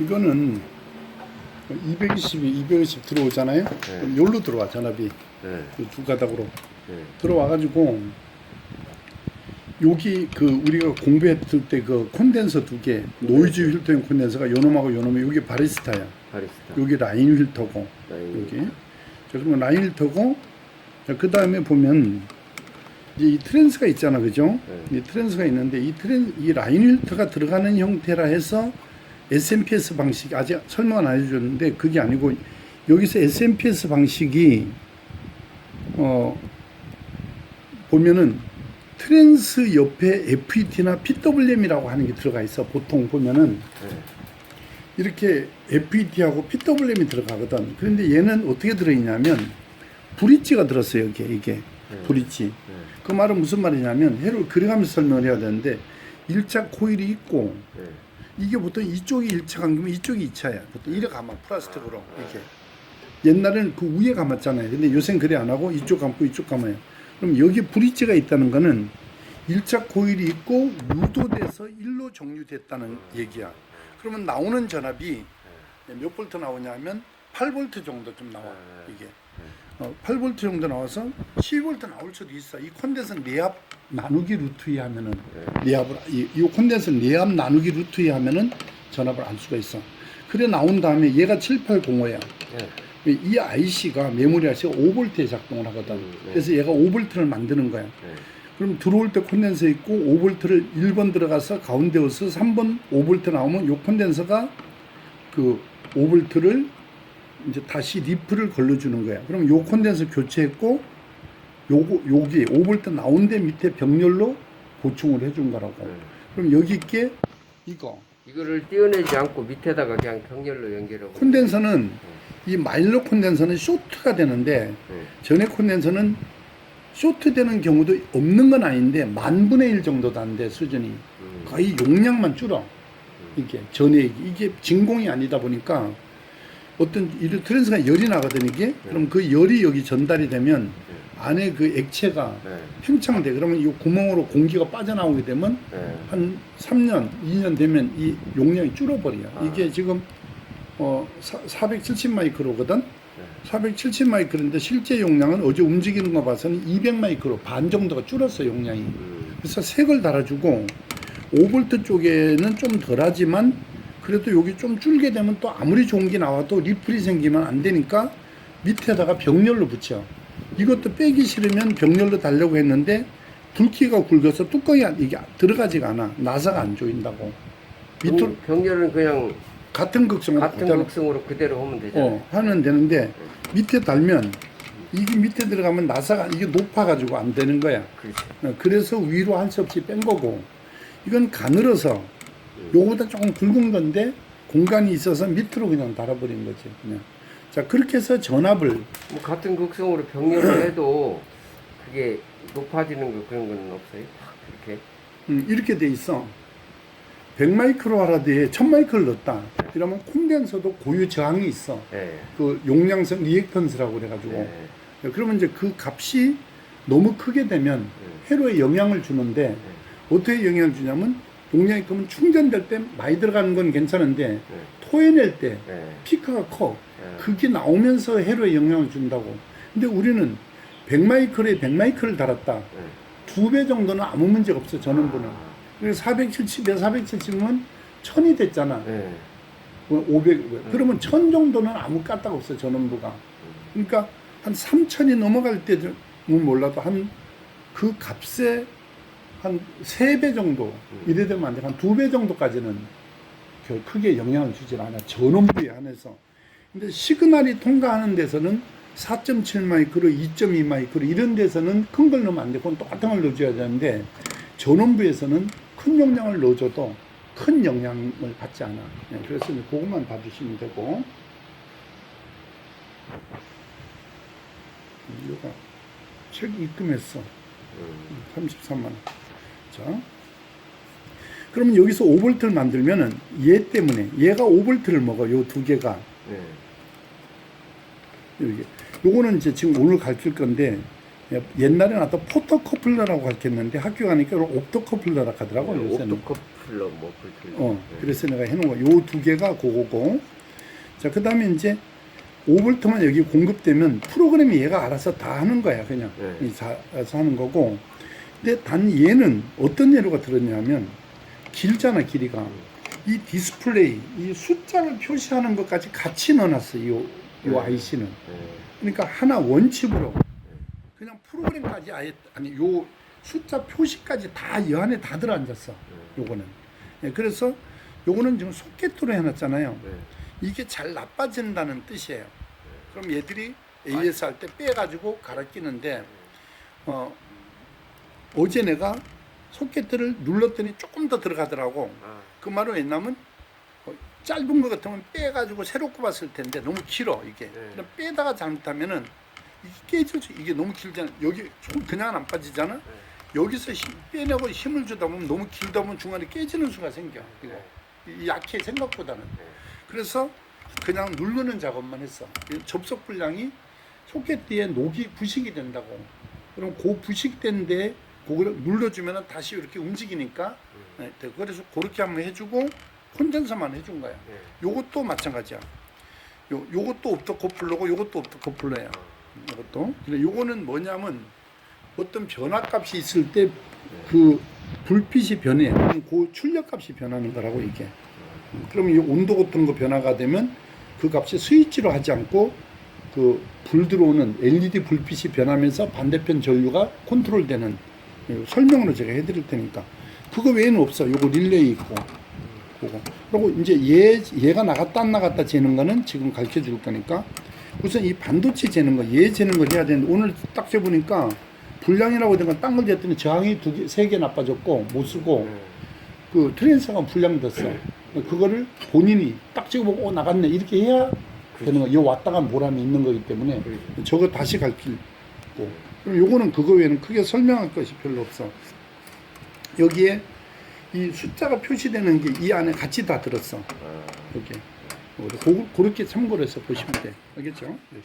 이거는 220이 220 들어오잖아요. 그럼 여기로 들어와 전압이 네. 그두 가닥으로 네. 들어와가지고 여기 그 우리가 공부했을 때 그 콘덴서 두 개 노이즈 필터용 콘덴서가 요놈하고 요놈이 여기 바리스타야. 바리스타. 여기 라인 필터고 라인. 여기. 자 그러면 라인 필터고 그 다음에 보면 이 트랜스가 있잖아, 그죠? 네. 이 트랜스가 있는데 이 트랜 이 라인 필터가 들어가는 형태라 해서 SMPS 방식 아직 설명을 안 해줬는데 그게 아니고 여기서 SMPS 방식이 어 보면은 트랜스 옆에 FET나 PWM이라고 하는 게 들어가 있어. 보통 보면은 네. 이렇게 FET하고 PWM이 들어가거든. 그런데 얘는 어떻게 들어있냐면 브릿지가 들었어요. 이게 이게 네. 브릿지. 네. 그 말은 무슨 말이냐면 해를 그려가면서 설명을 해야 되는데 일차 코일이 있고 네. 이게 보통 이쪽이 1차 감기면 이쪽이 2차야. 보통 이래 감아 플라스틱으로 이렇게. 옛날에는 그 위에 감았잖아요. 근데 요새는 그래 안 하고 이쪽 감고 이쪽 감아요. 그럼 여기 브릿지가 있다는 거는 1차 코일이 있고 유도돼서 일로 정류됐다는 얘기야. 그러면 나오는 전압이 몇 볼트 나오냐면 8볼트 정도 좀 나와 이게. 어, 8볼트 정도 나와서 10볼트 나올 수도 있어. 이 콘덴서 내압 나누기 루트 이 하면은 내압을 이, 이 콘덴서 내압 나누기 루트 이 하면은 전압을 알 수가 있어. 그래 나온 다음에 얘가 7805야. 네. 이 IC가 메모리 IC가 5볼트에 작동을 하거든. 음, 네. 그래서 얘가 5볼트를 만드는 거야. 네. 그럼 들어올 때 콘덴서 있고 5볼트를 1번 들어가서 가운데 오서 3번 5볼트 나오면 요 콘덴서가 그 5볼트를 이제 다시 리프를 걸러주는 거야. 그럼 요 콘덴서 교체했고 요거 여기 5볼트 나온 데 밑에 병렬로 보충을 해준 거라고. 네. 그럼 여기 있게 이거 이거를 띄어내지 않고 밑에다가 그냥 병렬로 연결하고. 콘덴서는 이 마일로 콘덴서는 쇼트가 되는데 네. 전에 콘덴서는 쇼트 되는 경우도 없는 건 아닌데 만 분의 일 정도도 안 돼 수준이 음. 거의 용량만 줄어 이게 전에 이게 진공이 아니다 보니까 어떤 이런 트랜스가 열이 나거든 이게 그럼 그 열이 여기 전달이 되면 안에 그 액체가 네. 팽창돼 그러면 이 구멍으로 공기가 빠져나오게 되면 네. 한 3년, 2년 되면 이 용량이 줄어버려. 이게 지금 어 470 마이크로거든. 470 마이크로인데 실제 용량은 어제 움직이는 거 봐서는 200 마이크로 반 정도가 줄었어 용량이. 음. 그래서 색을 달아주고 5볼트 쪽에는 좀 덜하지만 그래도 여기 좀 줄게 되면 또 아무리 좋은 게 나와도 리플이 생기면 안 되니까 밑에다가 병렬로 붙여. 이것도 빼기 싫으면 병렬로 달려고 했는데 굵기가 굵어서 뚜껑이 안- 이게 들어가지가 않아. 나사가 안 조인다고. 밑으로 병- 병렬은 그냥 같은 극성 같은 극성으로 그대로 하면 되잖아요. 어, 하면 되는데 밑에 달면 이게 밑에 들어가면 나사가 이게 높아가지고 안 되는 거야. 그렇죠. 어, 그래서 위로 할수 없이 뺀 거고 이건 가늘어서 요거보다 조금 굵은 건데 공간이 있어서 밑으로 그냥 달아버린 거지 그냥 자 그렇게 해서 전압을 뭐 같은 극성으로 병렬을 해도 그게 높아지는 거 그런 건 없어요. 팍 이렇게. 음, 이렇게 돼 있어 100마이크로 하라드에 1000마이크를 넣었다 이러면 콘덴서도 고유 저항이 있어 네. 그 용량성 리액턴스라고 그래가지고 네. 그러면 이제 그 값이 너무 크게 되면 회로에 영향을 주는데 어떻게 영향을 주냐면 용량이 크면 충전될 때 많이 들어가는 건 괜찮은데 토해낼 때 네. 피크가 커. 네. 그게 나오면서 해로에 영향을 준다고. 근데 우리는 100마이크로에 100마이크를 달았다. 네. 두배 정도는 아무 문제가 없어, 전원부는. 그래서 470에 470이면 1000이 됐잖아. 네. 500. 그러면 1000 정도는 아무 까딱 없어, 전원부가. 그러니까 한 3000이 넘어갈 때는 몰라도 한 그 값에 한 3배 정도 이래 되면 안 돼. 한 2배 정도까지는 별 크게 영향을 주질 않아. 전원 부에 한해서. 근데 시그널이 통과하는 데서는 4.7 마이크로, 2.2 마이크로 이런 데서는 큰 걸 넣으면 안 돼. 그건 똑같은 걸 넣어줘야 되는데 전원부에서는 큰 용량을 넣어줘도 큰 영향을 받지 않아. 네, 그래서 그것만 봐주시면 되고. 이거가 책 입금했어. 33만 원. 자. 그러면 여기서 5볼트를 만들면은 얘 때문에 얘가 5볼트를 먹어. 요 두 개가. 네. 이게. 요거는 이제 지금 오늘 가르칠 건데 예, 옛날에는 아까 포토커플러라고 가르쳤는데 학교 가니까 옵토 커플러라 하더라고 요새는. 옵토 커플러 뭐 그렇게. 어, 네. 그래서 내가 해놓은 거. 요 두 개가 그거고. 자, 그 다음에 이제 5볼트만 여기 공급되면 프로그램이 얘가 알아서 다 하는 거야, 그냥. 네. 알아서 하는 거고. 근데 단 얘는 어떤 예로가 들었냐면, 길잖아, 길이가. 이 디스플레이, 이 숫자를 표시하는 것까지 같이 넣어놨어, 요, 요 네. IC는. 네. 그러니까 하나 원칩으로 그냥 프로그램까지 아예 아니 요 숫자 표시까지 다 이 안에 다 들어앉았어. 요거는. 예, 그래서 요거는 지금 소켓으로 해놨잖아요. 네. 이게 잘 나빠진다는 뜻이에요. 그럼 얘들이 AS 할 때 빼가지고 갈아 끼는데 어 어제 내가 소켓들을 눌렀더니 조금 더 들어가더라고. 아, 그 말은 왜냐면 어, 짧은 거 같으면 빼가지고 새로 꼽았을 텐데 너무 길어 이게. 네. 그럼 빼다가 잘못하면은 이게 깨져져. 이게 너무 길잖아. 여기 손 그냥 안 빠지잖아. 여기서 힘, 빼내고 힘을 주다 보면 너무 길다 보면 중간에 깨지는 수가 생겨. 이거 이- 약해 생각보다는. 네. 그래서 그냥 누르는 작업만 했어. 이 접속 분량이 소켓 뒤에 녹이 부식이 된다고. 그럼 그 부식된 데 그거를 눌러주면 다시 이렇게 움직이니까 네, 네, 그래서 그렇게 한번 해주고 콘덴서만 해준 거야. 네. 요것도 마찬가지야. 요 요것도 옵토커플러고 요것도 옵토커플러야. 이것도. 근데 요거는 뭐냐면 어떤 변화값이 있을 때 그 불빛이 변해. 그 출력값이 변하는 거라고 이게. 그러면 이 온도 같은 거 변화가 되면 그 값이 스위치로 하지 않고 그 불 들어오는 LED 불빛이 변하면서 반대편 전류가 컨트롤되는 예, 설명으로 제가 해드릴 테니까 그거 외에는 없어. 요거 릴레이 있고 그거. 그리고 이제 얘 얘가 나갔다 안 나갔다 재는 거는 지금 가르쳐 줄 거니까 우선 이 반도체 재는 거, 얘 재는 걸 해야 되는데 오늘 딱 재보니까 불량이라고 된 건 딴걸 쟀더니 저항이 두 개, 세 개 나빠졌고 못 쓰고 네. 그 트랜스가 불량 됐어. 그거를 본인이 딱 찍어보고 어, 나갔네 이렇게 해야 되는 거. 요 왔다가 보람이 있는 거기 때문에. 저거 다시 갈길 고 그럼 요거는 그거 외에는 크게 설명할 것이 별로 없어. 여기에 이 숫자가 표시되는 게 이 안에 같이 다 들었어. 아, 여기. 그렇게 참고를 해서 보시면 돼. 알겠죠? 네.